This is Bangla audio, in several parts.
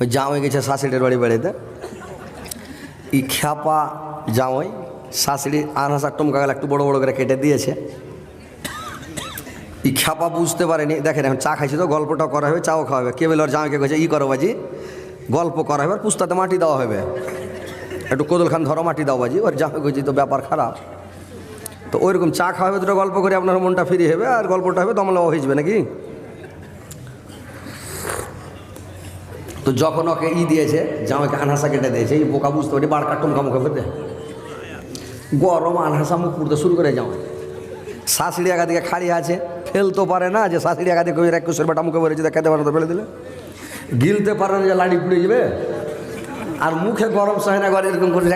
ওই জামাই গেছে শাশুড়ির বাড়ি বেড়াইতে। ই খ্যাপা জামাই শাশুড়ি আনহাসার টমকা গেলে একটু বড় বড় করে কেটে দিয়েছে। ই খ্যাপা বুঝতে পারেনি। দেখেন এখন চা খাইছি তো গল্পটা করা হবে, চাও খাওয়া হবে। কে বলে ওর জামাইকে কয়েছে ই করো বাজি, গল্প করা হবে, আর পুস্তাতে মাটি দেওয়া হবে। একটু কোদল খান ধরো মাটি দাও বাজি। ওর জামাই কইছি তো ব্যাপার খারাপ। তো ওইরকম চা খাওয়া হবে, দুটো গল্প করে আপনার মনটা ফ্রি হবে, আর গল্পটা হবে দমলা হয়ে যাবে নাকি? তো যখন ওকে ই দিয়েছে জামাইকে আনহাসা কেটে দিয়েছে, এই বোকা বুঝতে পারি বার কাটুম মুখে ফেটে। গরম আনহাসা মুখ পুড়তে শুরু করে জামাই শাশুড়ি একা দিকে খাড়ি আছে ফেলতে পারে না যে শাশুড়ি একা দিকে এক কুশের বেটা মুখে বেড়েছে খেতে পারে না তো ফেলে দিলে। গিলতে পারে না যে লাড়ি পুড়ে যাবে। আর মুখে গরম সহে না করে এরকম করে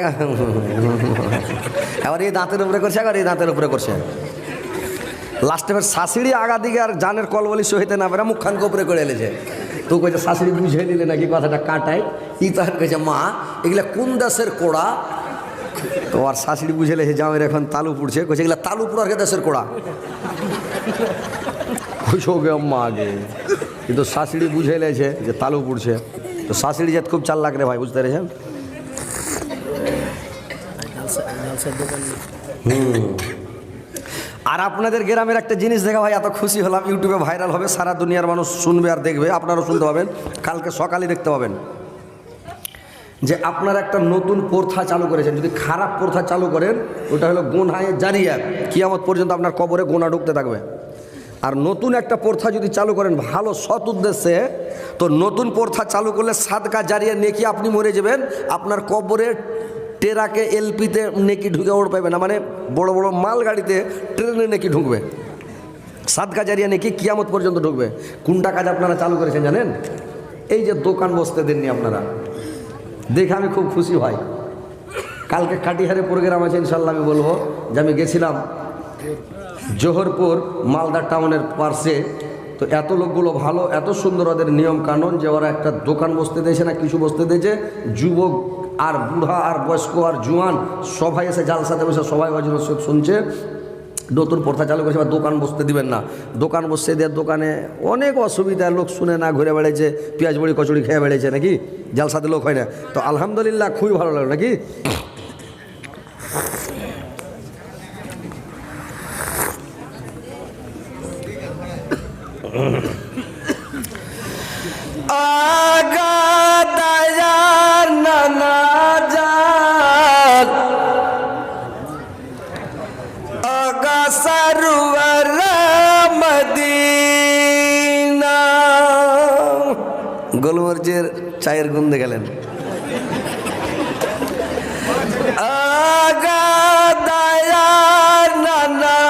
এবার এই দাঁতের উপরে করছে আবার এই দাঁতের উপরে করছে। লাস্টে এবার শাশুড়ি আগা দিকে আর জানের কল বলি সহিতে না পেরে মুখখান উপরে করে এলেছে তো কইছে শাশুড়ি বুঝে নিলে নাকি কথাটা কাটাই ই তখন কইছে মা এগুলা কোন দেশের কোড়া? তো আর শাশুড়ি বুঝে লেছে জামের এখন তালু পুড়ছে। কইছে এগুলা তালু পুড়ার কে দেশের কোড়া? কইছে ওকে আম্মা আগে। কিন্তু শাশুড়ি বুঝে লেছে যে তালু পুড়ছে। তো শাশুড়ি জাত খুব চাল লাগে ভাই বুঝতে পেরেছেন? হুম। আর আপনাদের গ্রামের একটা জিনিস দেখা ভাই, এত খুশি হলাম। ইউটিউবে ভাইরাল হবে, সারা দুনিয়ার মানুষ শুনবে আর দেখবে। আপনারাও শুনতে পাবেন। কালকে সকালে দেখতে পাবেন। যে আপনারা একটা নতুন প্রথা চালু করেছেন। যদি খারাপ প্রথা চালু করেন, ওটা হলো গোনায় জারিয়া কিয়ামত পর্যন্ত আপনার কবরে গোনা ঢুকতে থাকবে। আর নতুন একটা প্রথা যদি চালু করেন, ভালো সৎ উদ্দেশ্যে, তো নতুন প্রথা চালু করলে সাদকা জারিয়া নেকি আপনি মরে যাবেন। আপনার কবরে টেরাকে এলপিতে নেকি ঢুকে ওড় পাবে না মানে বড় বড় মাল গাড়িতে ট্রেনে নেকি ঢুকবে। সাদকা জারিয়া নেকি কিয়ামত পর্যন্ত ঢুকবে। কোনটা কাজ আপনারা চালু করেছেন জানেন? এই যে দোকান বসতে দেননি আপনারা। দেখে আমি খুব খুশি ভাই। কালকে কাটিহারে প্রোগ্রাম আছে ইনশাল্লাহ আমি বলব যে আমি গেছিলাম জোহরপুর, মালদা টাউনের পার্শ্বে। তো এত লোকগুলো ভালো, এত সুন্দর ওদের নিয়ম কানুন যে ওরা একটা দোকান বসতে দিয়েছে না কিছু বসতে দিয়েছে। যুবক আর বুড়া, আর বয়স্ক, আর জুয়ান, সবাই এসে জালসাতে বসে সবাই অজর শুনছে। নতুন প্রথা চালু করেছে, এবার দোকান বসতে দিবেন না। দোকান বসতে দেওয়ার দোকানে অনেক অসুবিধা, লোক শুনে না ঘুরে বেড়েছে পেঁয়াজ বড়ি, কচুরি খেয়ে বেড়েছে নাকি? জালসাতে লোক হয় না। তো আলহামদুলিল্লাহ খুবই ভালো লাগল নাকি? আগা দায়ার নানা গোলমরিচের চায়ের গুন্দে গেলেন। নানা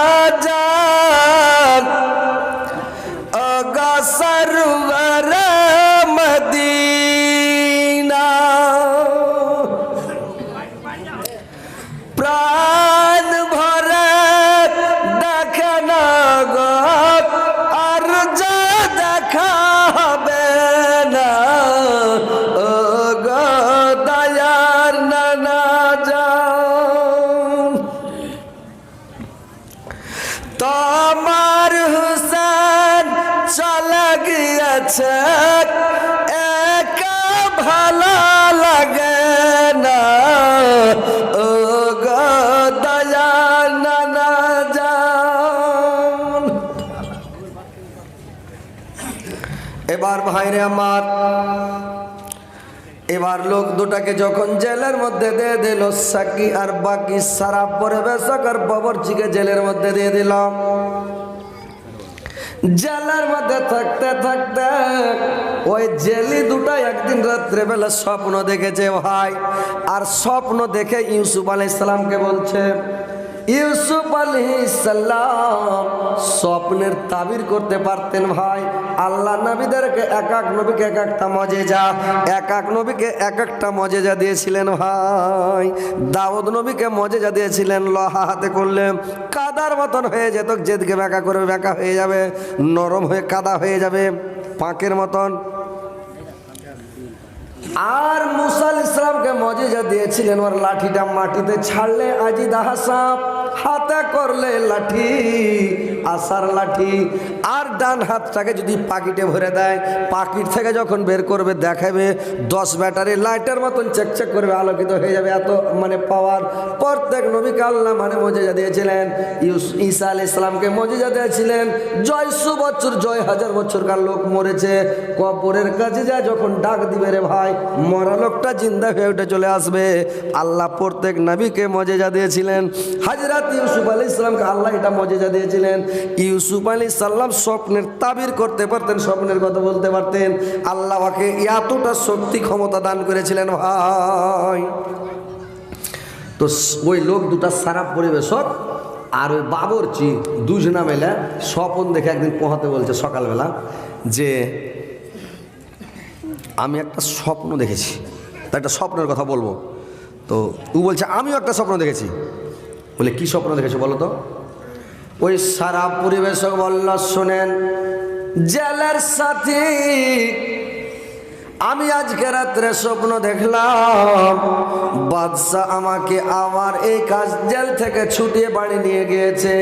ভাইরে আমার। এবার লোক দুটাকে যখন জেলের মধ্যে দিয়ে দিল, সাকি আর বাকি সারা পরিবেশক আর বাবরচিকে জেলের মধ্যে দিয়ে দিলাম জেলের মধ্যে থাকতে থাকতে ওই জেলি দুটা একদিন রাত্রে বেলা স্বপ্ন দেখেছে ভাই আর স্বপ্ন দেখে ইউসুফ আলাইসালামকে বলছে ইউসুফ আলাইসাল্লাম স্বপ্নের তাবির করতে পারতেন ভাই। আল্লাহ নবীদেরকে এক এক নবীকে এক একটা মজেজা এক এক নবীকে এক একটা মজেজা দিয়েছিলেন ভাই। দাউদ নবীকে মজেজা দিয়েছিলেন, লহা হাতে করলে কাদার মতন হয়ে যেত জেদকে বেঁকা করে বেঁকা হয়ে যাবে, নরম হয়ে কাদা হয়ে যাবে, পাঁকের মতন। আর মুসাল ইসলামকে মজেজা দিয়েছিলেন, ওর লাঠিটা মাটিতে ছাড়লে আজি দাহা সাপ হাতে করলে লাঠি আসার লাঠি আর ডান হাতটাকে যদি পাকিটে ভরে দেয়, পাকিট থেকে যখন বের করবে, দেখাবে, দশ ব্যাটারি লাইটের মতন চেকচেক করবে, আলোকিত হয়ে যাবে এত মানে পাওয়ার প্রত্যেক নবীকে আল্লাহ মানে মজেজা দিয়েছিলেন। ঈসা আল ইসলামকে মজেজা দিয়েছিলেন। জয়শো বছর জয় হাজার বছরকার লোক মরেছে? কবরের কাছে যা যখন ডাক দিবে রে ভাই, মরা লোকটা জিন্দা হয়ে উঠে চলে আসবে। আল্লাহ প্রত্যেক নবীকে মজেজা দিয়েছিলেন। হাজরাত ইউসুফ আলী ইসলামকে আল্লাহ এটা মজেজা দিয়েছিলেন। ইউসুফ আলী সাল্লাম স্বপ্নের তাবির করতে পারতেন, স্বপ্নের কথা বলতে পারতেন। আল্লাহকে এতটা শক্তি, ক্ষমতা দান করেছিলেন, ভাই। তো ওই লোক দুটা সারা পরিবেশক আর ওই বাবরচি দুজনা মেলে স্বপন দেখে একদিন পোহাতে বলছে সকালবেলা যে, আমি একটা স্বপ্ন দেখেছি। তা একটা স্বপ্নের কথা বলব। তো ও বলছে, আমিও একটা স্বপ্ন দেখেছি। বলে, কি স্বপ্ন দেখেছ বলো তো? ওই সারা পরিবেশক বলল শোনেন, জেলের সাথে, আমি আজকে রাত্রে স্বপ্ন দেখলাম বাদশাহ আমাকে আবার এই কাজ জেল থেকে ছুটিয়ে বাড়ি নিয়ে গিয়েছে,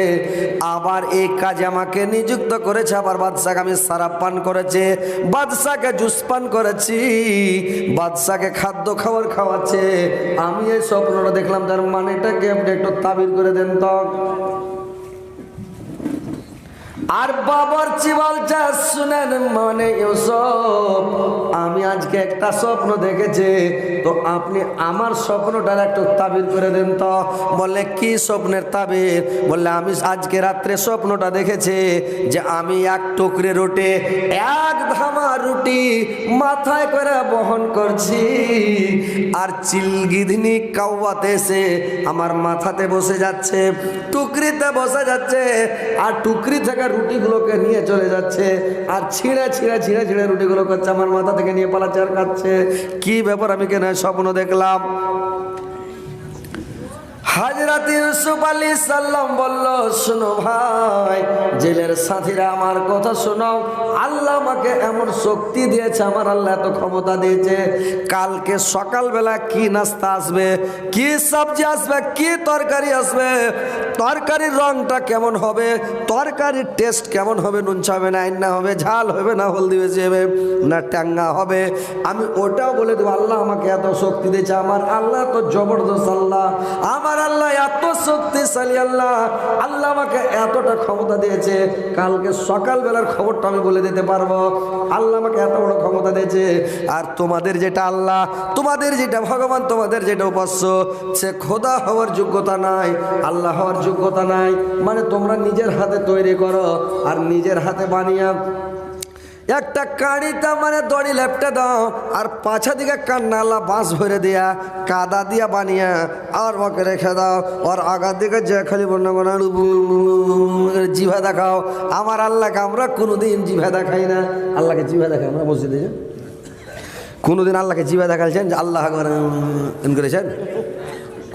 আবার এই কাজে আমাকে নিযুক্ত করেছে, আবার বাদশাকে আমি সারাপ পান করেছে, বাদশাকে জুস পান করেছি, বাদশাকে খাদ্য খাবার খাওয়াচ্ছে, আমি এই স্বপ্নটা দেখলাম, তার মানেটাকে আপনি একটু তাবির করে দেন তো। আর বাবার চিবলটা শুনেন মানে ইউসুফ, আমি আজকে একটা স্বপ্ন দেখেছি। তো আপনি আমার স্বপ্নটার একটু তাবির করে দেন তো। বলে কি স্বপ্নের তাবির? বললে, আমি আজকে রাত্রে স্বপ্নটা দেখেছি যে আমি এক টুকরে রুটি, এক ধামা রুটি মাথায় করে বহন করছি। আর চিলগিধনি কাউয়াতে এসে আমার মাথাতে বসে যাচ্ছে, টুকরিতে বসে যাচ্ছে। আর টুকরি থেকে রুটিগুলোকে নিয়ে চলে যাচ্ছে আর ছিঁড়ে ছিঁড়ে ছিঁড়ে ছিঁড়ে রুটিগুলো করছে, আমার মাথা থেকে নিয়ে পালাচ্ছে আর খাচ্ছে। কি ব্যাপার আমি কেন স্বপ্ন দেখলাম? হাজরাত শোনো ভাই, জেলের সাথীরা আমার কথা আল্লাহ আমাকে এমন শক্তি দিয়েছে, আমার আল্লাহ এত ক্ষমতা দিয়েছে। কালকে সকালবেলা কি নাস্তা আসবে, কি সবজি আসবে, কি তরকারি আসবে তরকারির রংটা কেমন হবে? তরকারির টেস্ট কেমন হবে? নুন হবে না আইনা হবে, ঝাল হবে না, হলদি বেশি হবে, না ট্যাঙ্গা হবে? আমি ওটাও বলে দেবো, আল্লাহ আমাকে এত শক্তি দিয়েছে, আমার আল্লাহ তো জবরদস্ত আল্লাহ। আমার আল্লাহ এত শক্তিশালী আল্লাহ। আল্লাহ আমাকে এতটা ক্ষমতা দিয়েছে, কালকে সকালবেলার খবরটা আমি বলে দিতে পারব। আল্লাহ আমাকে এত বড় ক্ষমতা দিয়েছে। আর তোমাদের যেটা আল্লাহ, তোমাদের যেটা ভগবান, তোমাদের যেটা উপাস্য, সে খোদা হওয়ার যোগ্যতা নাই, আল্লাহ হওয়ার যোগ্যতা নাই। মানে তোমরা নিজের হাতে তৈরি করো আর নিজের হাতে বানিয়া একটা কাঁড়িটা মানে দড়ি লেপটে দাও আর পাছা দিকে কান্নালা বাঁশ ভরে দিয়া কাদা দিয়া বানিয়া আর ওকে রেখে দাও। আর আগার দিকে যে খালি বন্যা বন্যা জিভা দেখাও। আমার আল্লাহকে আমরা কোনোদিন জিভা দেখাই না। আল্লাহকে জিভা দেখাই, আমরা মসজিদে যে কোনোদিন আল্লাহকে জিভা দেখাইছেন যে আল্লাহ করেছেন?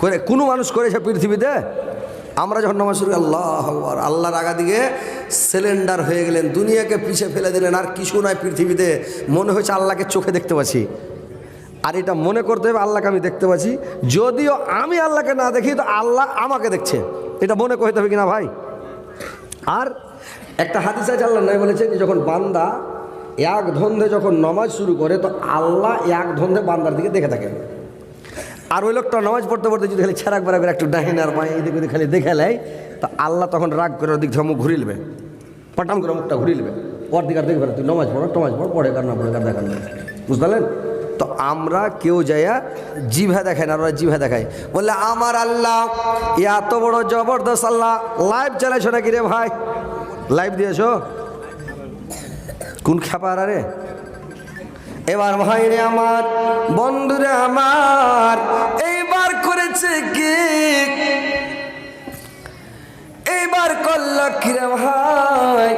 করে কোনো মানুষ করেছে পৃথিবীতে? আমরা যখন নামাজ শুরু আল্লাহ আকবার, আল্লাহর আগা দিকে সিলিন্ডার হয়ে গেলেন দুনিয়াকে পিছে ফেলে দিলেন আর কিছু নয় পৃথিবীতে। মনে হয়েছে আল্লাহকে চোখে দেখতে পাচ্ছি। আর এটা মনে করতে হবে আল্লাহকে আমি দেখতে পাচ্ছি। যদিও আমি আল্লাহকে না দেখি তো আল্লাহ আমাকে দেখছে। এটা মনে করতে হবে কিনা ভাই? আর একটা হাদিস আছে আল্লাহ বলেছে যে যখন বান্দা এক ধন্ধে যখন নমাজ শুরু করে তো আল্লাহ এক ধন্ধে বান্দার দিকে দেখে থাকে আর ওই লোকটা নামাজ পড়তে পড়তে যদি খালি ছেড়াক বেড়া করে একটু ডাহিন আর মাই এদিক ওদিক খালি দেখে নেয়, তো আল্লাহ তখন রাগ করে ওদিক মুখ ঘুরিয়ে নেবে। পটাম করে মুখটা ঘুরিয়ে নেবে। ওর দিকে আর দেখবে তুই নমাজ পড়ো টমাজ পড়ো, পড়ে কার না পড়ে কার দেখা বুঝতে তো আমরা কেউ যাইয়া জিভা দেখায় না ওরা জিভা দেখায়। বললে, আমার আল্লাহ এত বড় জবরদস্ত আল্লাহ, লাইভ চালাইছো নাকি রে ভাই? লাইভ দিয়েছ? কোন খেপার রে? এবার ভাইরে আমার, বন্ধুরে আমার, এইবার করেছে কি? এইবার করল কিরে ভাই?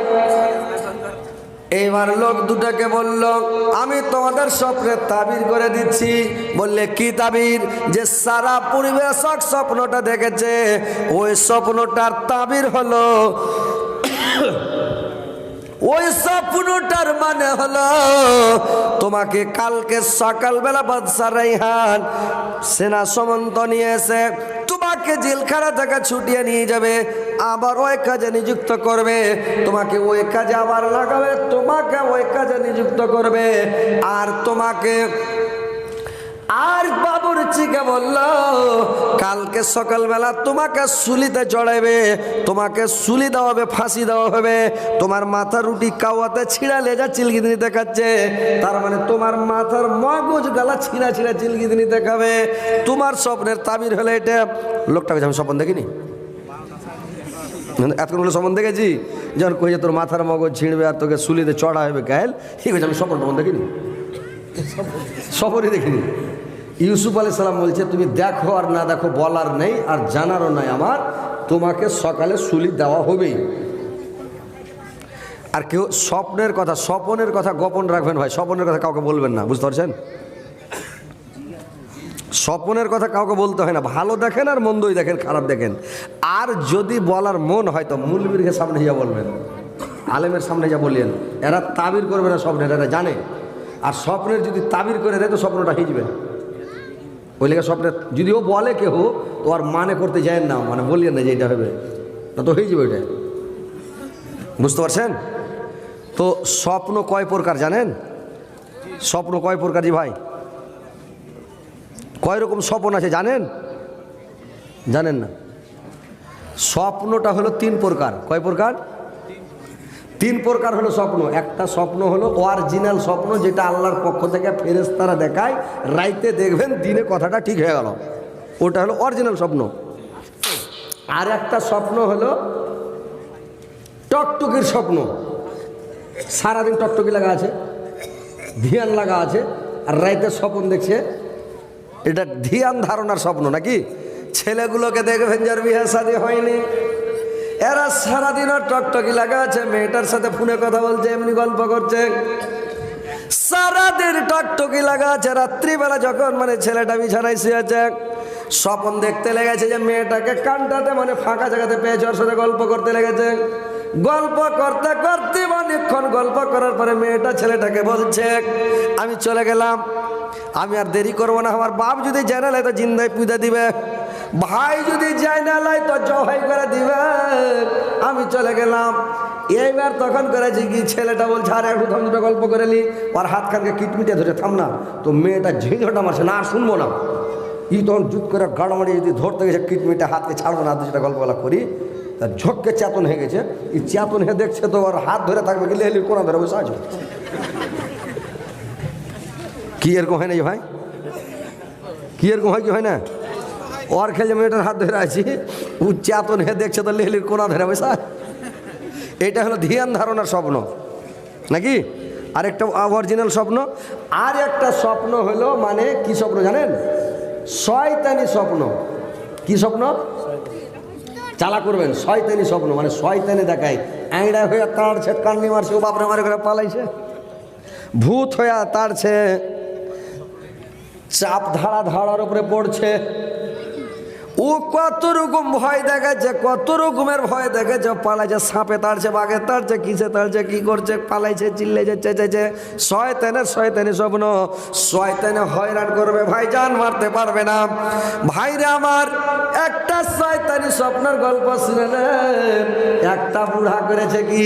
এইবার লোক দুটাকে বলল, আমি তোমাদের স্বপ্নে তাবির করে দিচ্ছি। বললে, কি তাবির? যে সারা পরিবেশক স্বপ্নটা দেখেছে, ওই স্বপ্নটার তাবির হলো ওই স্বপ্নটার মানে হলো তোমাকে কালকে সকালবেলা বাদশা রাইহান সেনা সমন্ত নিয়ে এসে তোমাকে জেলখানা থেকে ছুটিয়ে নিয়ে যাবে, আবার ওই কাজে নিযুক্ত করবে। তোমাকে ওই কাজে আবার লাগাবে, তোমাকে ওই কাজে নিযুক্ত করবে। আর তোমাকে আর বাবুরচিকে বলল, কালকে সকালবেলা তোমাকে সুলিতে চড়াবে তোমাকে সুলি দেওয়া হবে, ফাঁসি দেওয়া হবে, তোমার মাথা রুটি কাওয়াতে ছিঁড়া লেজা চিলগিদিনি দেখাচ্ছে, তার মানে তোমার মাথার মগজ গালা ছিঁড়া ছিঁড়া চিলগিদিনি দেখাবে, তোমার স্বপ্নের তাবির হলে এটা, লোকটা আমি স্বপ্ন দেখিনি? এতক্ষণ হলো স্বপ্ন দেখেছি, যখন কই তোর মাথার মগজ ছিঁড়বে আর তোকে সুলিতে চড়া হবে কাল ঠিক আছে, আমি স্বপ্ন দেখিনি? সফরই দেখিনি। ইউসুফ আলি সালাম বলছে, তুমি দেখো আর না দেখো, বলার নেই আর জানারও নাই আমার। তোমাকে সকালে সুলি দেওয়া হবেই। আর কেউ স্বপ্নের কথা, স্বপনের কথা গোপন রাখবেন ভাই, স্বপনের কথা কাউকে বলবেন না, বুঝতে পারছেন? স্বপনের কথা কাউকে বলতে হয় না, ভালো দেখেন আর মন্দই দেখেন, খারাপ দেখেন। আর যদি বলার মন হয় তো মুলবিরকে সামনে যা বলবেন, আলেমের সামনে যা বললেন এরা তাবির করবে না স্বপ্নের, এরা জানে। আর স্বপ্নের যদি তাবির করে দেয় তো স্বপ্নটা হিজবে। ওই লেগে স্বপ্নের যদিও বলে কেউ তো আর মানে করতে যায় না মানে বলিয়েন না যে এটা হবে। না তো হয়ে যাবে ওইটা। বুঝতে পারছেন? তো স্বপ্ন কয় প্রকার জানেন? স্বপ্ন কয় প্রকার জি ভাই? কয় রকম স্বপ্ন আছে জানেন? জানেন না? স্বপ্নটা হলো তিন প্রকার। কয় প্রকার? তিন প্রকার হলো স্বপ্ন। একটা স্বপ্ন হলো অরিজিনাল স্বপ্ন যেটা আল্লাহর পক্ষ থেকে ফেরেস্তারা দেখায়, রাইতে দেখবেন দিনে কথাটা ঠিক হয়ে গেল। ওটা হলো অরিজিনাল স্বপ্ন। আর একটা স্বপ্ন হলো টকটকির স্বপ্ন। সারাদিন টকটকি লাগা আছে, ধ্যান লাগা আছে, আর রাইতে স্বপ্ন দেখছে, এটা ধ্যান ধারণার স্বপ্ন নাকি? ছেলেগুলোকে দেখবেন যার বিয়ে শাদী হয়নি। এরা সারাদিনও টকটকি লাগা আছে মেয়েটার সাথে ফোনে কথা বলছে, এমনি গল্প করছে। সারাদিন টকটকি লাগা আছে রাত্রিবেলা যখন মানে ছেলেটা বিছানায় শুয়েছে, স্বপন দেখতে লেগেছে যে মেয়েটাকে কানটাতে মানে ফাঁকা জায়গাতে পেয়েছে ওর সাথে গল্প করতে লেগেছে। গল্প করতে করতে অনেকক্ষণ গল্প করার পরে মেয়েটা ছেলেটাকে বলছে, আমি চলে গেলাম, আমি আর দেরি করব না, আমার বাপ যদি জানে লাই তো জিন্দায় পুজো দিবে। ভাই যদি যায় না লাই, তো জহাই করে দিবে। আমি চলে গেলাম। এইবার তখন করেছি কি ছেলেটা বলছে, আরে, একটু থাম দুটো গল্প করে নি ওর হাত খানকে কিটমিটে ধরে থাম না। তো মেয়েটা ঝিঁঝোটা মারছে, না, আর শুনব না। ই তখন জুত করে গাড়ামাড়ি যদি ধরতে গেছে কিটমিটে হাতকে ছাড়বো না দুটা গল্পগুলা করি। তার ঝোঁককে চেতন হয়ে গেছে। এই চেতন হয়ে দেখছে তো ওর হাত ধরে থাকবে কি লেহলির কোনা ধরে বসে আছে? কি এরকম হয় না ভাই? কি এরকম হয় কি হয় না? ওর খেলে মেয়েটার হাত ধরে আছি ও চেতন হয়ে দেখছে তো লেহলির কোনা ধরে বসে এটা হলো ধ্যান ধারণার স্বপ্ন নাকি আরেকটা অরিজিনাল স্বপ্ন আর একটা স্বপ্ন হলো মানে কি স্বপ্ন জানেন শয়তানি স্বপ্ন কি স্বপ্ন চালা করবেন শয়তানি স্বপ্ন মানে শয়তানি দেখায় আইড়া হয়ে তাড়ছে কান্নি মারছে ও বাপরে মারে করে পালাইছে ভূত হয়ে তাড়ছে চাপ ধারা ধারার উপরে পড়ছে ও কত রকম ভয় দেখাচ্ছে, কত রকমের ভয় দেখাচ্ছে, পালাইছে, সাপে তাড়ছে, বাঘে তাড়ছে, কিসে তাড়ছে, কি করছে, পালাইছে চিল্লেছে চেঁচেছে শয়তানের, শয়তানি স্বপ্ন, শয়তানে হয়রান করবে ভাই জান মারতে পারবে না। ভাইরা আমার, একটা শয়তানি স্বপ্নের গল্প শুনেলেন। একটা বুড়া করেছে কি,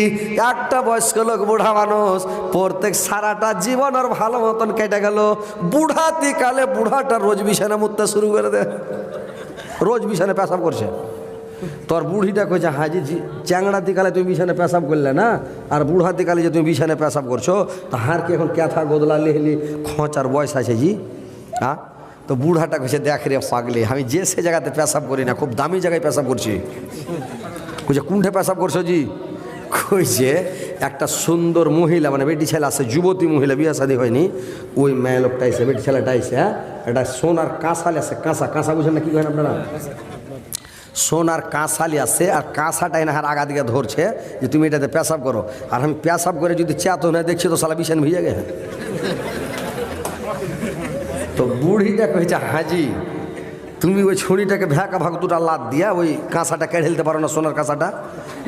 একটা বয়স্ক লোক, বুড়া মানুষ, প্রত্যেক সারাটা জীবন ওর ভালো মতন কেটে গেল। বুড়াতি কালে বুড়াটা রোজ বিছানা মুততে শুরু করে দেয়। রোজ বিছানে পেশাব করছে। তোর বুড়িটা কইছে হাজি জি চ্যাংড়াতি কালে তুমি বিছানে পেশাব করলে না, আর বুড়াতি কালে যে তুমি বিছানে পেশাব করছ, তো হার কি এখন ক্যাথা গোদলা লেহলি খোঁচার বয়স আছে জি? হ্যাঁ? তো বুড়াটা কইছে, দেখ রে পাগলে, আমি যে সে জায়গাতে পেশাব করি না, খুব দামি জায়গায় পেশাব করছি। কইছে, কোনঠে পেশাব করছ জি? কইছে একটা সুন্দর মহিলা মানে বেটি ছেলে আছে, যুবতী মহিলা, বিয়ে শাদী হয়নি। ওই মেয়ে লোকটা এসে বেটি ছেলেটা এসে হ্যাঁ? একটা সোনার কাঁসালি আছে, কাঁসা কাঁসা বুঝেন না কি করেন আপনারা? সোনার কাঁসালি আছে, আর কাঁসাটা এনাহার আগা দিকে ধরছে, যে তুমি এটাতে পেশাব করো। আর আমি পেশাব করে যদি চেতন না দেখছি, তো সালা বিছান ভিজে গে তো বুড়িটা কয়েছে হাজি তুমি ওই ছুরিটাকে ভ্যাকা ভাগ দুটা লাদ দিয়া ওই কাঁসাটা কেড়ে ফেলতে পারো না সোনার কাঁসাটা।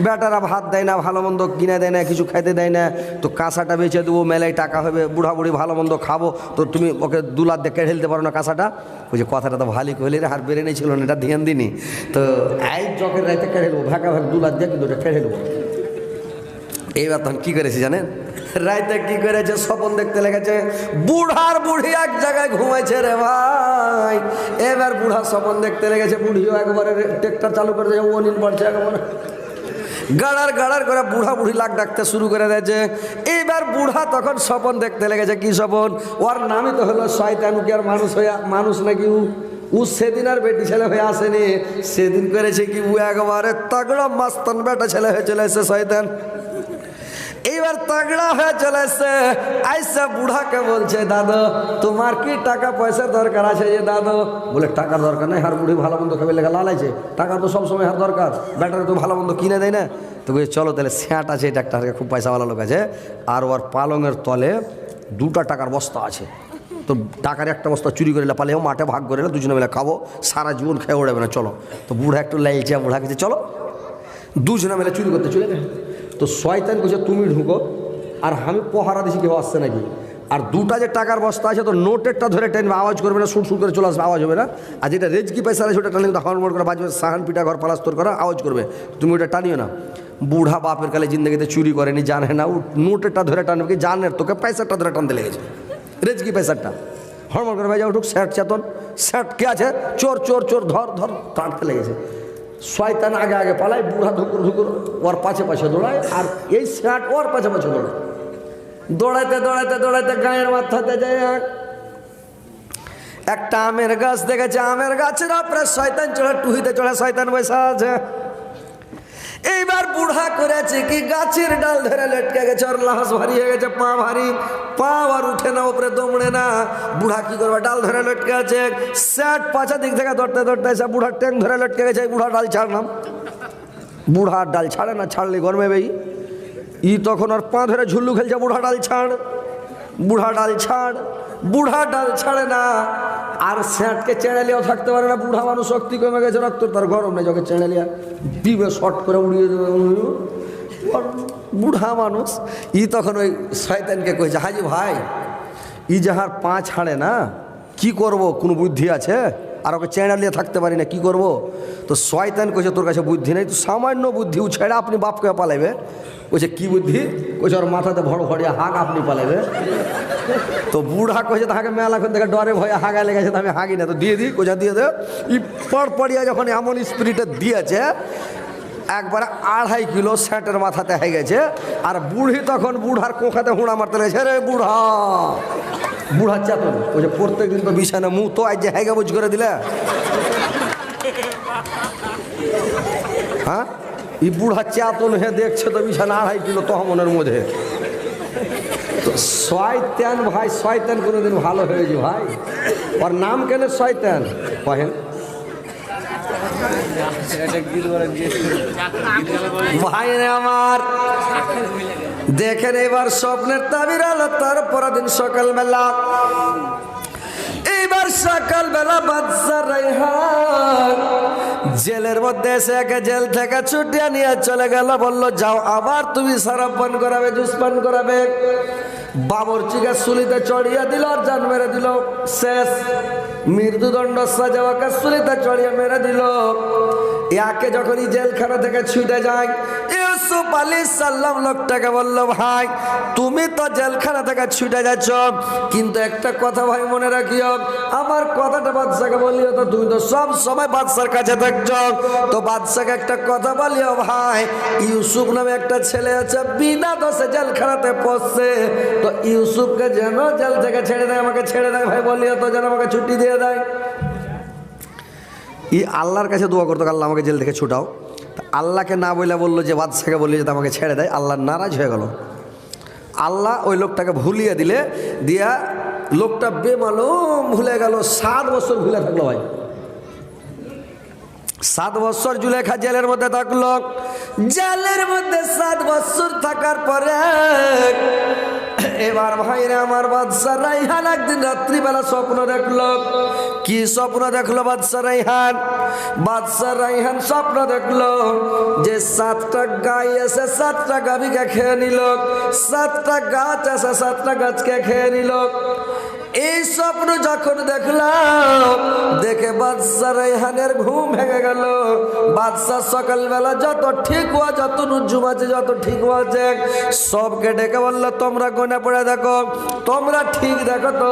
বেটারা ভাত দেয় না, ভালো মন্দ কিনে দেয় না, কিছু খাইতে দেয় না। তো কাঁসাটা বেচে দেবো, মেলায় টাকা হবে, বুড়া বুড়ি ভালো মন্দ খাব। তো তুমি ওকে দু লাখ দিয়ে কেড়ে দিতে পারো না কাঁসাটা। ওই যে কথাটা তো ভালোই কহলি রে, হার বেড়ে নিয়েছিল না, এটা ধ্যান দিনি তো এই জকের রাইতে কেড়ে নেব ভাগা ভাগ দু লাখ দিয়ে কিন্তু ওটা কেড়ে নেব এইবার তখন কি করেছে জানেন? রাইতে কি করেছে? স্বপন দেখতে লেগেছে, বুড়ার বুড়ি এক জায়গায় ঘুমাইছে রে ভাই। এবার বুড়া স্বপন দেখতে লেগেছে, বুড়িও একবারে ট্রেক্টর চালু করে দিয়েছে ও পড়ছে একবারে। গাড়ার গাড়ার করে বুড়া বুড়ি লাগ ডাকতে শুরু করে দিয়েছে। এইবার বুড়া তখন স্বপন দেখতে লেগেছে, কি স্বপন? ওর নামই তো হলো শয়তান, কি আর মানুষ হয়ে মানুষ নাকি উ? ও সেদিন আর বেটি ছেলে হয়ে আসেনি। সেদিন করেছে কি ও একবারে তাগড়া মাস্তান বেটা ছেলে হয়ে চলে এসে শয়তান। এইবার তাগড়া হয়ে চলে এসছে আইসা বুড়াকে বলছে, দাদু, তোমার কি টাকা পয়সার দরকার আছে যে, দাদু? বলে, টাকার দরকার নেই হার বুড়ি ভালো মন্দ খাবে লেখা লালাইছে টাকা তো সবসময় হার দরকার, ব্যাটারে তো ভালো মন্দ কিনে দেয় না। তো বলছে, চলো তাহলে স্যাট আছে, এই ডাক্তারকে খুব পয়সাওয়ালা লোক আছে, আর ওর পালংয়ের তলে দুটা টাকার বস্তা আছে। তো টাকার একটা বস্তা চুরি করে পালেও মাঠে ভাগ করে না দুজনে মিলে খাব, সারা জীবন খেয়ে উড়াবে না, চলো। তো বুড়া একটু লাইছে বুড়া কিছু চলো। দুজনে মিলে চুরি করতে চলে যায়। তো শয়তান বলছে তুমি ঢুকো। আর আমি পহারা দিছি, কেউ আসছে নাকি? আর দুটা যে টাকার বস্তা আছে, তো নোটেরটা ধরে টেনবে, আওয়াজ করবে না, সুর সুর করে চলে আসবে, আওয়াজ হবে না। আর যেটা রেজকি পয়সা আছে ওটা টানলে কিন্তু হরমোট করে বাজবে, সাহান পিঠা ঘর পালাস্তর করা, আওয়াজ করবে। তুমি ওটা টানিও না। বুড়া বাপের কালে জিন্দগিতে চুরি করেনি, জানে না নোটেরটা ধরে টানবে কি? জানে তোকে পয়সাটা ধরে টানতে লেগেছে। রেজকি পয়সাটা। হরমোট করে ভাই যাও উঠুক স্যাট চেতন স্যাট কে আছে? চোর চোর চোর, ধর ধর, টানতে লেগেছে। শয়তান আগে আগে পালায়, বুড়া ধুকুর ধুকুর ওর পাশে পাশে দৌড়ায়, আর এই শার্ট ওর পাশে পাশে দৌড়ায়। দৌড়াইতে দৌড়াইতে দৌড়াইতে গায়ের মাথাতে যায় এক। একটা আমের গাছ দেখেছে, আমের গাছের আপনার শয়তান চড়ে, টুহিতে চড়ে শয়তান বসে আছে। এইবার বুড়া করেছে কি? গাছের ডাল ধরে লটকে গেছে, ওর লাশ ভারী হয়ে গেছে, পা ভারী। পা আর উঠে না, ওপরে দমড়ে না। বুড়া কি করবে? ডাল ধরে লটকে আছে। স্যাট পাছা দিক থেকে ধরতে ধরতে এসে বুড়া ট্যাং ধরে লটকে গেছে বুড়া ডাল ছাড়লাম। বুড়ার ডাল ছাড়ে না, ছাড়লে গরমে বেই। ই তখন ওর পা ধরে ঝুল্লু খেলছে, বুড়া ডাল ছাড়। বুড়া ডাল ছাড়। বুড়া ডাল ছাড়ে না। আর স্যাটকে চেঁড়ালিয়াও থাকতে পারে না, বুড়া মানুষ শক্তি কমে গেছে, রক্ত তার গরম নেই যখন চেঁড়ালিয়া দিবে শর্ট করে উড়িয়ে দেবে বুড়া মানুষ, ই তখন ওই শয়তানকে কইছে, হাজি ভাই, ই যাহার পা ছাড়ে না, কি করব, কোনো বুদ্ধি আছে? আর ওকে চেঁড়ালিয়ে থাকতে পারি না, কি করব? তো শয়তান কইছে, তোর কাছে বুদ্ধি নেই? তো সামান্য বুদ্ধি, ও ছেড়ে আপনি বাপকে পালাইবে। কইছে, কি বুদ্ধি? কইছে, ওর মাথাতে ভড় ভড়িয়া হাঁক আপনি পালাইবে। তো বুড়া কইছে, তাহাকে মেলাক্ষণ থেকে ডরে ভয়ে হাগা লেগেছে আমি হাগি না। তো দিয়ে দিই কোচা দিয়ে দে। ই পড় পড়িয়া যখন এমন স্পিরিটে দিয়েছে, একবারে আড়াই কিলো স্যাটের মাথাতে হয়ে গেছে, আর বুড়ি তখন বুড়ার কোখাতে হুঁড়া মারতে লেগেছে, রে বুড়া! বুড়া চেতন ওই যে প্রত্যেক দিন তো বিছানা, মুখ তো আজ যে হ্যাগা বুঝ করে দিলে। হ্যাঁ? ই বুড়া চেতন হয়ে দেখছে তো বিছানা আড়াই কিলো তহমনের মধ্যে। তো শয়তান ভাই, শয়তান কোনোদিন ভালো হয়েছে ভাই। ওর নাম কেন শয়তান? কহেন। ভাই আমার। দেখেন এবার স্বপ্নের তাবির আলো, তার পরদিন সকালবেলা। এইবার সকালবেলা বাদশা রাইহান জেলের মধ্যে এসে একে জেল থেকে ছুটিয়ে নিয়ে চলে গেল। বলল, যাও, আবার তুমি সারাপ পান করাবে, জুস পান করাবে। বাবর চিকা সুলিতে চড়িয়ে দিল, আর জান মেরে দিল। শেষ মৃত্যুদণ্ড সাজাওয়াকে সুলিতে চড়িয়ে মেরে দিল। ইয়াকে যখনই জেলখানা থেকে ছুটে যায় ইউসুফ আলী সাল্লাম লোকটাকে বলল, ভাই, তুমি তো জেলখানা থেকে ছুটে যাচ্ছ। কিন্তু একটা কথা ভাই মনে রাখিও, আমার কথাটা বাদশাকে বলিও তো তুমি তো সব সময় বাদশার কাছে থাকছ। তো বাদশাকে একটা কথা বলিও, ভাই, ইউসুফ নামে একটা ছেলে আছে, বিনা দোষে জেলখানাতে পড়ছে। তো ইউসুফকে যেন জেল থেকে ছেড়ে দেয়, আমাকে ছেড়ে দেয়, ভাই, বলিও তো যেন আমাকে ছুটি দিয়ে দেয়। ই আল্লাহর কাছে দোয়া করতো আল্লাহ আমাকে জেল থেকে ছুটাও। আল্লাহকে না বলে বলল যে বাদশাকে বললি যে আমাকে ছেড়ে দেয়, আল্লাহ নারাজ হয়ে গেল। আল্লাহ ওই লোকটাকে ভুলিয়ে দিলে, দিয়া লোকটা বেমালুম ভুলে গেল, সাত বছর ভুলে থাকল ভাই। সাত বছর জুলেখা জেলের মধ্যে থাকল। জেলের মধ্যে সাত বছর থাকার পরে, এবার ভাইরে আমার বাদশা রাইহান একদিন রাত্রিবেলা স্বপ্ন দেখল। কি স্বপ্ন দেখল বাদশাহ রাইহান? বাদশাহ রাইহান স্বপ্ন দেখল যে সাতটা গাই এসে সাতটা গাভীকে খেয়ে নিল। সাতটা গাছ এসে সাতটা গাছকে খেয়ে নিল। এই স্বপ্ন যখন দেখলাম, দেখে বাদশাহ রেহানের ঘুম ভেঙে গেল। বাদশাহ সকালবেলা যত ঠিক হওয়া, যত নুজুম আছে যত ঠিক হওয়া আছে সবকে ডেকে বলল, তোমরা গোনা পড়ে দেখো তোমরা ঠিক দেখো তো,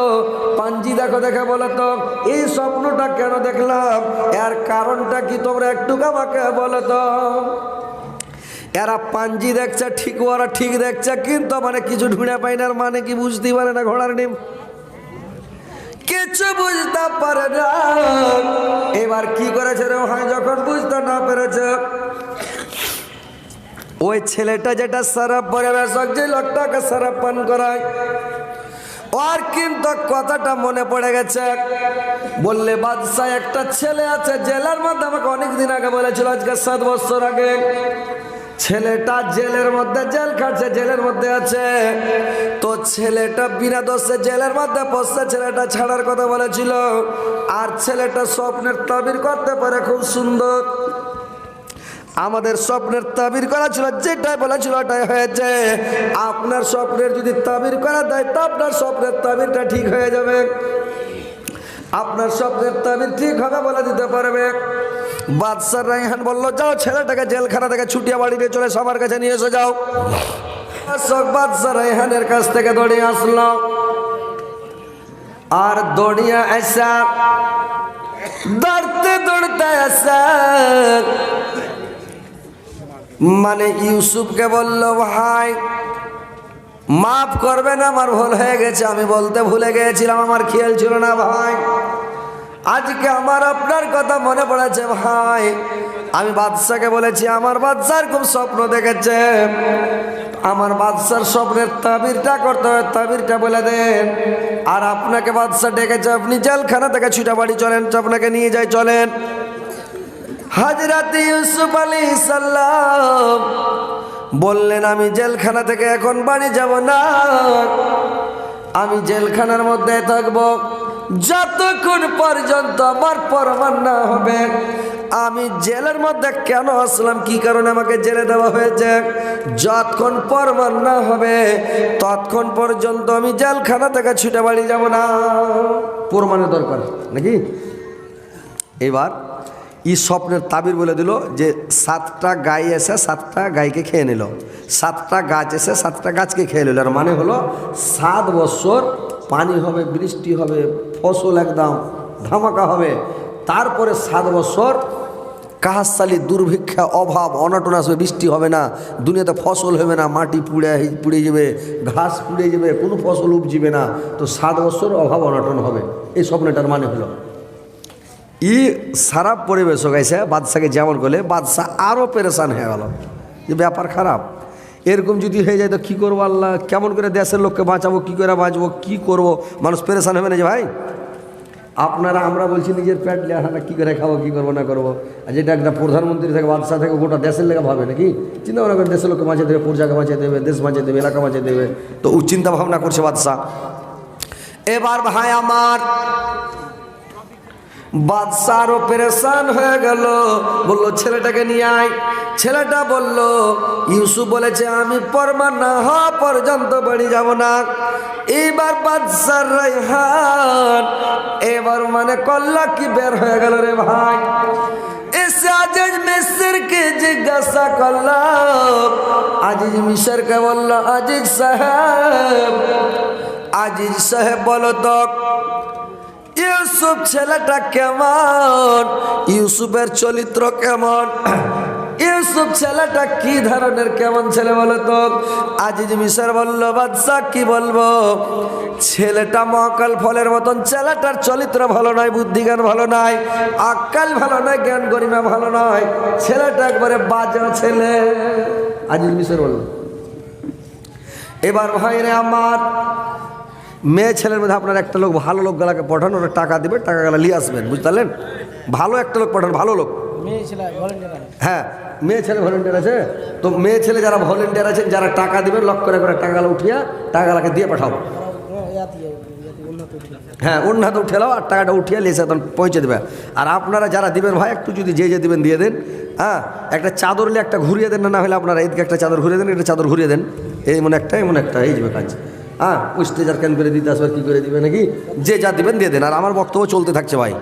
পাঞ্জি দেখো দেখে বলো তো, এই স্বপ্নটা কেন দেখলাম? এর কারণটা কি তোমরা একটু আমাকে বলো তো? এরা পাঞ্জি দেখছে, ঠিক ওরা ঠিক দেখছে, কিন্তু মানে কিছু ঢুঁড়ে পাই না মানে কি বুঝতেই পারে না ঘোড়ার ডিম? কিছু বুঝতে পারে না। এবার কি করেছে রে হয় যখন বুঝতে না পেরেছে, ওই ছেলেটা যেটা সারাপ পরিবেশক যে লোকটাকে সারাপ পান করায় ওর কিন্তু কথাটা মনে পড়ে গেছে। বললে, বাদশাহ, একটা ছেলে আছে জেলার মধ্যে। আমাকে অনেক দিন আগে বলেছিল, আজকে সাত বছর আগে, ছেলেটা জেলের মধ্যে জেল খাটছে, জেলের মধ্যে আছে। তো ছেলেটা বিনা দোষে জেলের মধ্যে পড়ছে, ছেলেটা ছাড়ার কথা বলেছিল। আর ছেলেটা স্বপ্নের তাবির করতে পারে, খুব সুন্দর। আমাদের স্বপ্নের তাবির করা ছিল, যেটাই বলেছিল ওটাই হয়েছে। আপনার স্বপ্নের যদি তাবির করা দেয়, তো আপনার স্বপ্নের তাবিরটা ঠিক হয়ে যাবে। আপনার স্বপ্নের তাবির ঠিক হবে বলে দিতে পারবে। বাদশাহ রাইহান বলল, যাও ছেলেটাকে জেলখানা থেকে ছুটিয়া বাড়ি নিয়ে চলে সবার কাছে নিয়ে এসে, যাও। বাদশাহ রাইহানের কাছ থেকে দৌড়িয়ে আসলো। আর দৌড়িয়ে আসা দৌড়তে দৌড়তে আসা মানে ইউসুফকে বলল, ভাই, মাফ করবেন, আমার ভুল হয়ে গেছে, আমি বলতে ভুলে গিয়েছিলাম, আমার খেয়াল ছিল না, ভাই। আজকে আমার আপনার কথা মনে পড়েছে, ভাই। আমি বাদশাকে বলেছি, আমার বাদশার খুব স্বপ্ন দেখেছে। আমার বাদশার স্বপ্নের তাবিরটা করতে হবে, তাবিরটা বলে দেন। আর আপনাকে বাদশা ডেকেছে, আপনি জেলখানা থেকে ছুটা বাড়ি চলেন, আপনাকে নিয়ে যাই, চলেন। হাজরাত ইউসুফ আলী সাল্লাম বললেন, আমি জেলখানা থেকে এখন বাড়ি যাব না। আমি জেলখানার মধ্যে থাকব। যতক্ষণ পর্যন্ত আমার প্রমাণ না হবে, আমি জেলের মধ্যে কেন আসলাম? কি কারণে আমাকে জেলে দেওয়া হয়েছে? যতক্ষণ প্রমাণ না হবে, ততক্ষণ পর্যন্ত আমি জেলখানা থেকে ছুটে বাড়ি যাব না। প্রমাণের দরকার নাকি? এবার ই স্বপ্নের তাবির বলে দিল যে সাতটা গাই এসে সাতটা গাইকে খেয়ে নিল। সাতটা গাছ এসে সাতটা গাছকে খেয়ে নিল। আর মানে হলো সাত বছর পানি হবে, বৃষ্টি হবে, ফসল একদম ধামাকা হবে। তারপরে সাত বছর কাহাসালি দুর্ভিক্ষা অভাব, অনটন আসবে, বৃষ্টি হবে না, দুনিয়াতে ফসল হবে না, মাটি পুড়ে পুড়ে যাবে, ঘাস পুড়ে যাবে, কোনো ফসল উপজিবে না। তো সাত বছর অভাব, অনটন হবে। এই স্বপ্নটার মানে হলো। ই সারা পরিবেশ গাইছে বাদশাকে যেমন করলে বাদশাহ আরও পেরেশান হয়ে গেল। যে ব্যাপার খারাপ। এরকম যদি হয়ে যায় তো কী করব আল্লাহ? কেমন করে দেশের লোককে বাঁচাবো, কী করে বাঁচবো, কী করব? মানুষ পেরেশান হবে না যে ভাই? আপনারা, আমরা বলছি নিজের পেট লেখাটা কী করে খাব, কী করব না করব? আর যেটা একটা প্রধানমন্ত্রী থেকে বাদশাহ থেকে, গোটা দেশের লেখা ভাবে নাকি? চিন্তা ভাবনা করে দেশের লোককে বাঁচিয়ে দেবে, প্রজাকে বাঁচিয়ে দেবে, দেশ বাঁচিয়ে দেবে, এলাকা বাঁচিয়ে দেবে। তো ও চিন্তা ভাবনা করছে বাদশাহ এবার ভাই আমার বাদশারও পেরেশান হয়ে গেল। বলল, ছেলেটাকে নিয়ে আয়। ছেলেটা বলল, ইউসুফ বলেছে, আমি পরমা না হওয়া পর্যন্ত বাড়ি যাব না। এইবার বাদশার রাইহান এবার মানে কল্লা কি বের হয়ে গেল রে ভাই। এসে মিসরকে জিজ্ঞাসা আজিজ মিশরকে বলল, আজিজ সাহেব আজিজ সাহেব বলো তো ইউসুফ ছেলেটা কেমন? ইউসুফের চরিত্র কেমন? ইউসুফ ছেলেটা কি ধরনের কেমন ছেলে বলো তো? আজিজ মিশর বলল বাদশাহ কি বলব? ছেলেটা মকাল ফলের মতন। ছেলেটার চরিত্র ভালো নয়, বুদ্ধিজ্ঞান ভালো নয়, আকাল ভালো নয়, জ্ঞান গরিমা ভালো নয়। ছেলেটা একবারে বাজা ছেলে। আজিজ মিশর বলল, এবার ভাইরে আমার মেয়ে ছেলের মধ্যে আপনার একটা লোক ভালো লোক গেলাকে পাঠান ওরা টাকা দেবে টাকা গেলা নিয়ে আসবেন বুঝতে ভালো একটা লোক পাঠান ভালো লোক। হ্যাঁ মেয়ে ছেলে ভলেন্টিয়ার আছে। তো মেয়ে ছেলে যারা ভলেন্টিয়ার আছেন যারা টাকা দেবেন লক করে করে টাকাগুলো উঠিয়া টাকাগুলোকে দিয়ে পাঠাও। হ্যাঁ উন্নত হ্যাঁ উঠে নাও আর টাকাটা উঠিয়ে লিয়েছে তখন পৌঁছে দেবে। আর আপনারা যারা দিবেন ভাই একটু যদি যে যে দিবেন দিয়ে দেন। হ্যাঁ একটা চাদর নিয়ে একটা ঘুরিয়ে দেন না না হলে আপনারা এদিকে একটা চাদর ঘুরিয়ে দেন একটা চাদর ঘুরিয়ে দেন। এই মনে একটা এমন একটা এই যাবে কাজ। হ্যাঁ যার কেন করে দিতে আসবে কী করে দিবে নাকি? যে যা দিবেন দিয়ে দেন। আর আমার বক্তব্য চলতে থাকছে ভাই।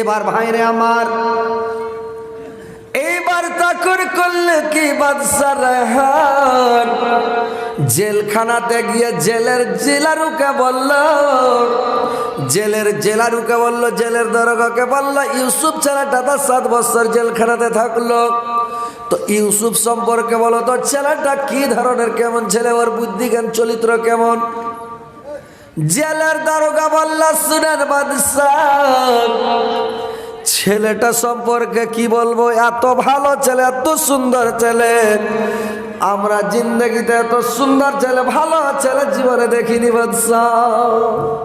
এবার ভাইরে আমার, এবার তাকর করলে কি বাদশা রেহান জেলখানাতে গিয়ে জেলের জেলারুকে বলল, জেলের জেলারুকে বলল, জেলের দরগাকে বলল, ইউসুফ ছেলেটা তো সাত বছর জেলখানাতে থাকল। তো ইউসুফ সম্পর্কে বলো তো ছেলেটা কি ধরনের কেমন? ছেলে ওর বুদ্ধি জ্ঞান চরিত্র কেমন? জেলের দারোগা বলল শুনেন বাদশাহ, ছেলেটা সম্পর্কে কি বলব? এত ভালো ছেলে, এত সুন্দর ছেলে। আমরা জিন্দগিতে এত সুন্দর ছেলে, ভালো ছেলে জীবনে দেখিনি বাদশাহ।